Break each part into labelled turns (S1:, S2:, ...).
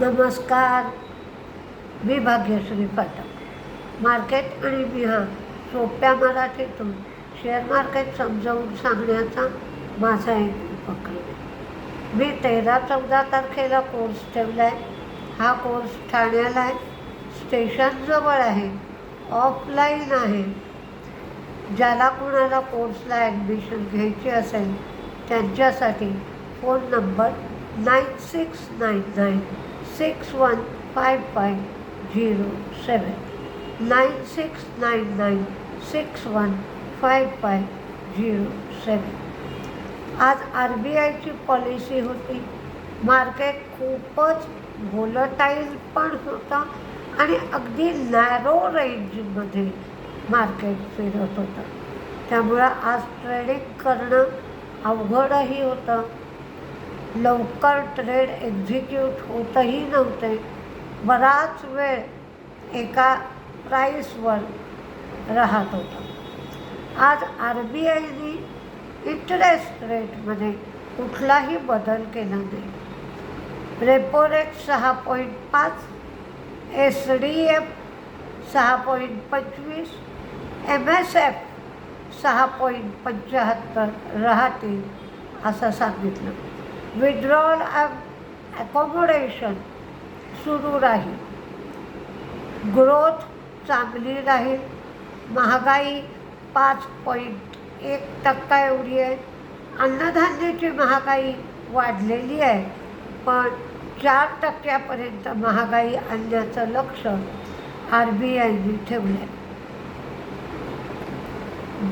S1: नमस्कार. मी भाग्यश्री पाठक मार्केट आणि बिहार सोप्या मराठीतून शेअर मार्केट समजावून सांगण्याचा माझा एक उपक्रम मी तेरा चौदा तारखेला कोर्स ठेवला आहे हा कोर्स ठाण्याला आहे. स्टेशनजवळ आहे. ऑफलाईन आहे. ज्याला कोणाला कोर्सला ॲडमिशन घ्यायची असेल त्यांच्यासाठी phone number nine six nine nine six one five five zero seven nine six nine nine six one five five zero seven आज आर बी आयची पॉलिसी होती. मार्केट खूपच व्होलटाईल पण होता आणि अगदी नॅरो रेंजमध्ये मार्केट फिरत होतं. त्यामुळं आज ट्रेडिंग करणं अवघडही होतं. लवकर ट्रेड एक्झिक्यूट होतही नव्हते. बराच वेळ एका प्राईसवर राहत होता. आज आर बी आयने इंटरेस्ट रेटमध्ये कुठलाही बदल केला नाही. रेपो रेट सहा पॉईंट पाच एस डी एफ सहा पॉईंट पंचवीस एम एस एफ सहा पॉईंट पंच्याहत्तर राहतील असं सांगितलं. विड्रॉल ॲकॉमोडेशन सुरू राहील. ग्रोथ चांगली राहील. महागाई पाच पॉईंट एक टक्का एवढी आहे. अन्नधान्याची महागाई वाढलेली आहे. पण चार टक्क्यापर्यंत महागाई आणण्याचं लक्ष आर बी आयने ठेवलं आहे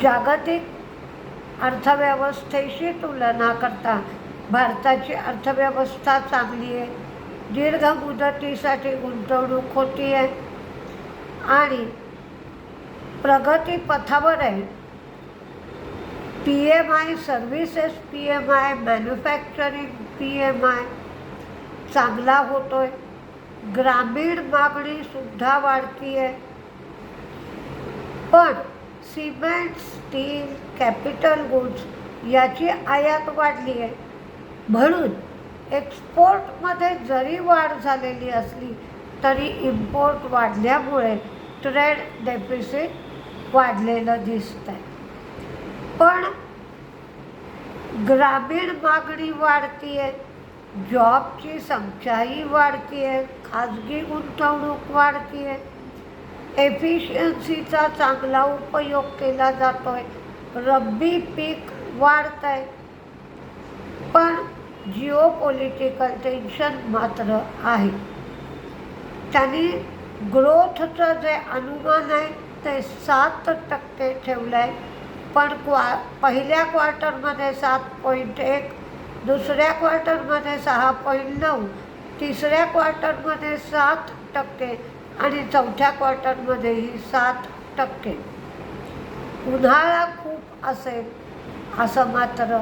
S1: जागतिक अर्थव्यवस्थेशी तुलना करता भारताची अर्थव्यवस्था चांगली आहे. दीर्घ मुदतीसाठी गुंतवणूक होती आहे. आणि प्रगतीपथावर आहे. P M I services P M I manufacturing P M I चांगला होतो आहे ग्रामीण मागणीसुद्धा वाढती आहे. पण सिमेंट स्टील कॅपिटल गुड्स याची आयात वाढली आहे. म्हणून एक्सपोर्टमध्ये जरी वाढ झालेली असली तरी इम्पोर्ट वाढल्यामुळे ट्रेड डेफिसिट वाढलेलं दिसत आहे पण ग्रामीण मागणी वाढती आहे जॉबची संख्याही वाढती आहे खाजगी गुंतवणूक वाढती आहे एफिशियन्सीचा चांगला उपयोग केला जातो आहे रब्बी पीक वाढत आहे जिओ पॉलिटिकल टेन्शन मात्र आहे. त्यांनी ग्रोथचं जे अनुमान आहे ते सात टक्के ठेवलं आहे पण क्वा पहिल्या क्वार्टरमध्ये सात पॉईंट एक दुसऱ्या क्वार्टरमध्ये सहा पॉईंट नऊ तिसऱ्या क्वार्टरमध्ये सात टक्के आणि चौथ्या क्वार्टरमध्येही सात टक्के. उन्हाळा खूप असेल असं मात्र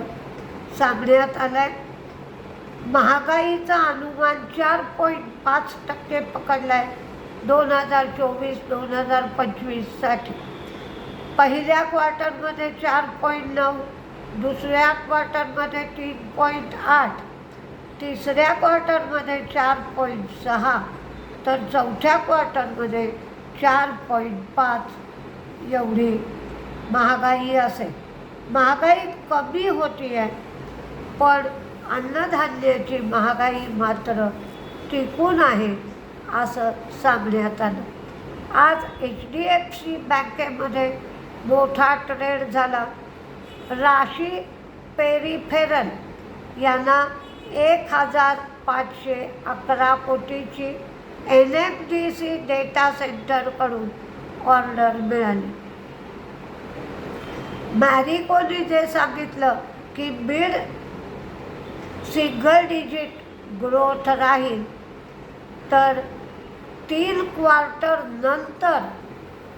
S1: सांगण्यात आलं आहे महागाईचा अनुमान चार पॉईंट पाच टक्के पकडला आहे दोन हजार चोवीस दोन हजार पंचवीससाठी. पहिल्या क्वार्टरमध्ये चार पॉईंट नऊ दुसऱ्या क्वार्टरमध्ये तीन पॉईंट आठ तिसऱ्या क्वार्टरमध्ये चार पॉईंट सहा तर चौथ्या क्वार्टरमध्ये चार पॉईंट पाच. एवढी महागाई असेल. महागाई कमी होती आहे पण अन्नधान्याची महागाई मात्र टिकून आहे असं सांगण्यात आलं. आज एच डी एफ सी बँकेमध्ये मोठा ट्रेड झाला. राशी पेरिफेरल यांना एक हजार पाचशे अकरा कोटीची N F D C data सेंटरकडून order मिळाली. मॅरिकोने जे सांगितलं की बीड सिंगल डिजिट ग्रोथ राहील तर तीन क्वार्टर नंतर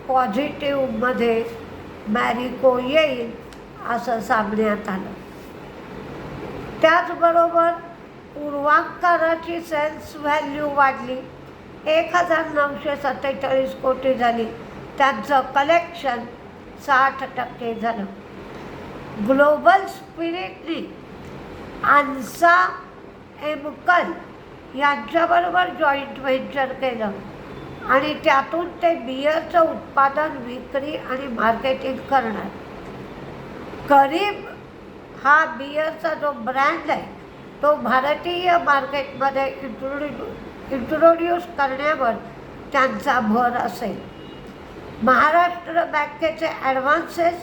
S1: पॉझिटिव्हमध्ये मॅरिको येईल असं सांगण्यात आलं. त्याचबरोबर पूर्वांकाराची सेल्स व्हॅल्यू वाढली. एक हजार नऊशे सत्तेचाळीस कोटी झाली. त्यांचं कलेक्शन साठ टक्के झालं. ग्लोबल स्पिरिटने आन्सा एमकल यांच्याबरोबर जॉईंट व्हेंचर केलं. आणि त्यातून ते बियरचं उत्पादन विक्री आणि मार्केटिंग करणार. करीब हा बियरचा जो ब्रँड आहे तो भारतीय मार्केटमध्ये इंट्रोड्यू इंट्रोड्यूस करण्यावर त्यांचा भर असेल. महाराष्ट्र बँकेचे ॲडव्हान्सेस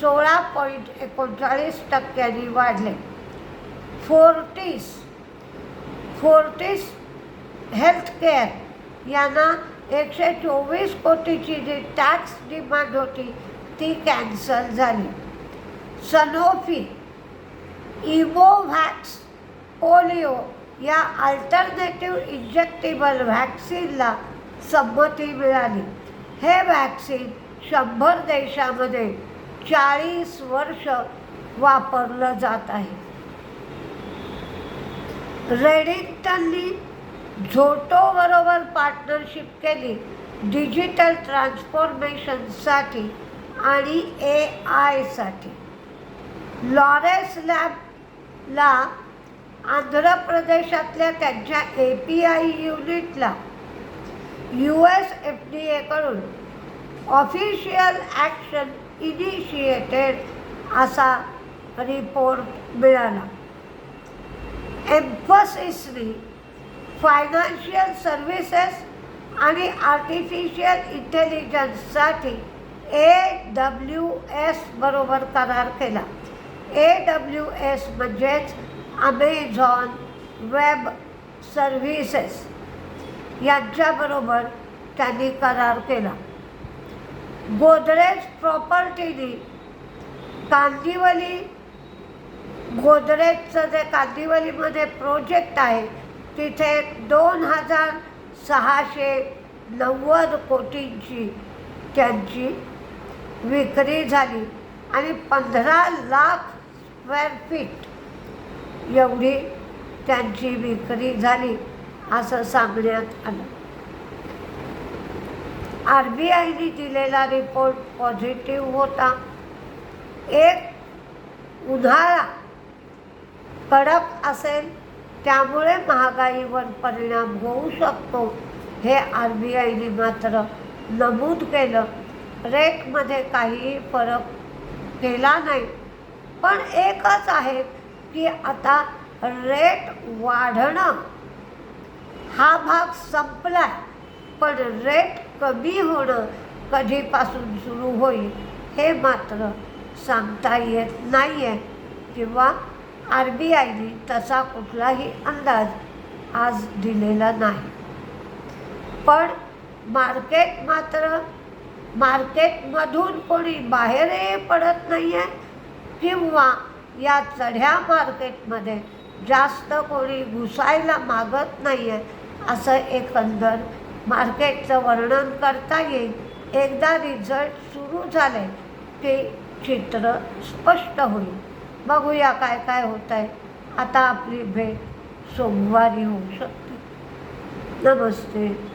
S1: सोळा पॉईंट एकोणचाळीस टक्क्यांनी वाढले. फोर्टीस फोर्टीस हेल्थकेअर यांना एकशे चोवीस कोटीची जी टॅक्स डिमांड होती ती कॅन्सल झाली. सनोफी इवोव्हॅक्स पोलिओ या अल्टरनेटिव्ह इंजेक्टेबल व्हॅक्सिनला संमती मिळाली. हे व्हॅक्सिन शंभर देशामध्ये चाळीस वर्ष वापरलं जात आहे. रेडिंग्टननी झोटोबरोबर पार्टनरशिप केली डिजिटल ट्रान्सफॉर्मेशनसाठी आणि ए आयसाठी. लॉरेस लॅबला आंध्र प्रदेशातल्या त्यांच्या ए पी आय युनिटला यू एस एफ डी एकडून ऑफिशियल ॲक्शन इनिशिएटेड असा रिपोर्ट मिळाला. एम्फसिसने फायनान्शियल सर्व्हिसेस आणि आर्टिफिशियल इंटेलिजन्ससाठी ए डब्ल्यू एस बरोबर करार केला. ए डब्ल्यू एस म्हणजेच अमेझॉन वेब सर्व्हिसेस यांच्याबरोबर त्यांनी करार केला. गोदरेज प्रॉपर्टीने कांदिवली गोदरेजचं जे कांदिवलीमध्ये प्रोजेक्ट आहे तिथे दोन हजार सहाशे नव्वद कोटींची त्यांची विक्री झाली. आणि पंधरा लाख स्क्वेअर फीट एवढी त्यांची विक्री झाली असं सांगण्यात आलं. आर बी आयने दिलेला रिपोर्ट पॉझिटिव्ह होता. एक उन्हाळा कडक असेल त्यामुळे महागाईवर परिणाम होऊ शकतो. हे आर बी आयने मात्र नमूद केलं. रेटमध्ये काहीही फरक केला नाही. पण एकच आहे की आता रेट वाढणं हा भाग संपला पण रेट कमी होणं कधीपासून सुरू होईल हे मात्र सांगता येत नाही आहे किंवा आर बी आयने तसा कुठलाही अंदाज आज दिलेला नाही. पण मार्केट मात्र मार्केटमधून कोणी बाहेरही पडत नाही आहे किंवा या चढ्या मार्केटमध्ये जास्त कोणी घुसायला मागत नाही आहे असं एकंदर मार्केटचं वर्णन करता येईल. एकदा रिझल्ट सुरू झाले की चित्र स्पष्ट होईल. बघूया काय काय होत आहे आता आपली भेट सोमवारी होऊ शकते. नमस्ते.